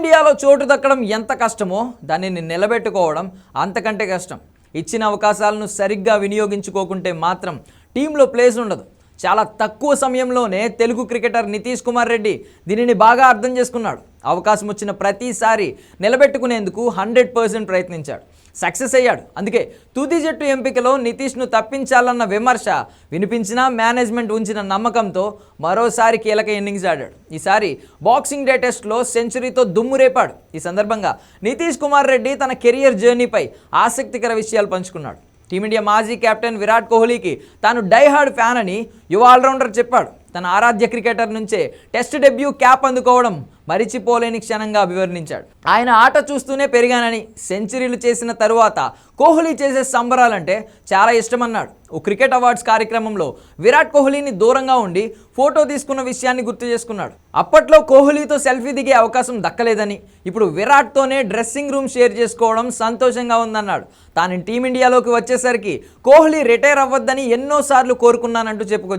ఇండియాలో చోటు దక్కడం ఎంత కష్టమో దానిని నిలబెట్టుకోవడం అంతకంటే కష్టం. ఇచ్చిన అవకాశాలను సరిగ్గా వినియోగించుకోకుంటే మాత్రం టీంలో ప్లేస్ ఉండదు. చాలా తక్కువ సమయంలోనే తెలుగు క్రికెటర్ నితీష్ కుమార్ రెడ్డి దీనిని బాగా అర్థం చేసుకున్నాడు. అవకాశం వచ్చిన ప్రతిసారి నిలబెట్టుకునేందుకు హండ్రెడ్ పర్సెంట్ ప్రయత్నించాడు. సక్సెస్ అయ్యాడు. అందుకే తుది జట్టు ఎంపికలో నితీష్ను తప్పించాలన్న విమర్శ వినిపించినా మేనేజ్మెంట్ ఉంచిన నమ్మకంతో మరోసారి కీలక ఇన్నింగ్స్ ఆడాడు. ఈసారి బాక్సింగ్ డే టెస్ట్లో సెంచరీతో దుమ్ము రేపాడు. ఈ సందర్భంగా నితీష్ కుమార్ రెడ్డి తన కెరియర్ జర్నీపై ఆసక్తికర విషయాలు పంచుకున్నాడు. టీమిండియా మాజీ కెప్టెన్ విరాట్ కోహ్లీకి తాను డైహార్డ్ ఫ్యాన్ అని యువ ఆల్రౌండర్ చెప్పాడు తన ఆరాధ్య క్రికెటర్ నుంచే టెస్ట్ డెబ్యూ క్యాప్ అందుకోవడం మరిచిపోలేని క్షణంగా వివరించాడు ఆయన ఆట చూస్తూనే పెరిగానని సెంచరీలు చేసిన తరువాత కోహ్లీ చేసే సంబరాలంటే చాలా ఇష్టమన్నాడు. ఓ క్రికెట్ అవార్డ్స్ కార్యక్రమంలో విరాట్ కోహ్లీని దూరంగా ఉండి ఫోటో తీసుకున్న విషయాన్ని గుర్తు చేసుకున్నాడు. అప్పట్లో కోహ్లీతో సెల్ఫీ దిగే అవకాశం దక్కలేదని ఇప్పుడు విరాట్తోనే డ్రెస్సింగ్ రూమ్ షేర్ చేసుకోవడం సంతోషంగా ఉందన్నాడు. తాను టీమిండియాలోకి వచ్చేసరికి కోహ్లీ రిటైర్ అవ్వద్దని ఎన్నోసార్లు కోరుకున్నానంటూ చెప్పుకొచ్చాడు.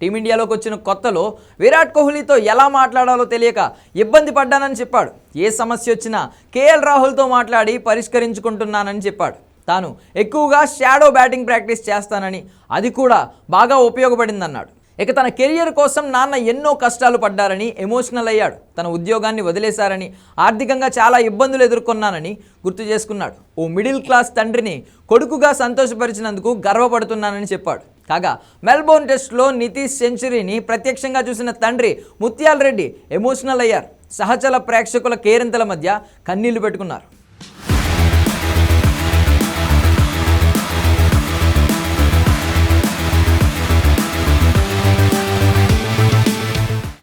టీమిండియాలోకి వచ్చిన కొత్తలో విరాట్ కోహ్లీతో ఎలా మాట్లాడాలో తెలియక ఇబ్బంది పడ్డానని చెప్పాడు. ఏ సమస్య వచ్చినా కేఎల్ రాహుల్తో మాట్లాడి పరిష్కరించుకుంటున్నానని చెప్పాడు. తాను ఎక్కువగా షాడో బ్యాటింగ్ ప్రాక్టీస్ చేస్తానని అది కూడా బాగా ఉపయోగపడిందన్నాడు. ఇక తన కెరియర్ కోసం నాన్న ఎన్నో కష్టాలు పడ్డారని ఎమోషనల్ అయ్యాడు. తన ఉద్యోగాన్ని వదిలేశారని ఆర్థికంగా చాలా ఇబ్బందులు ఎదుర్కొన్నానని గుర్తు చేసుకున్నాడు. ఓ మిడిల్ క్లాస్ తండ్రిని కొడుకుగా సంతోషపరిచినందుకు గర్వపడుతున్నానని చెప్పాడు. కాగా మెల్బోర్న్ టెస్ట్లో నితీష్ సెంచరీని ప్రత్యక్షంగా చూసిన తండ్రి ముత్యాల్ రెడ్డి ఎమోషనల్ అయ్యారు. సహచల ప్రేక్షకుల కేరింతల మధ్య కన్నీళ్ళు పెట్టుకున్నారు.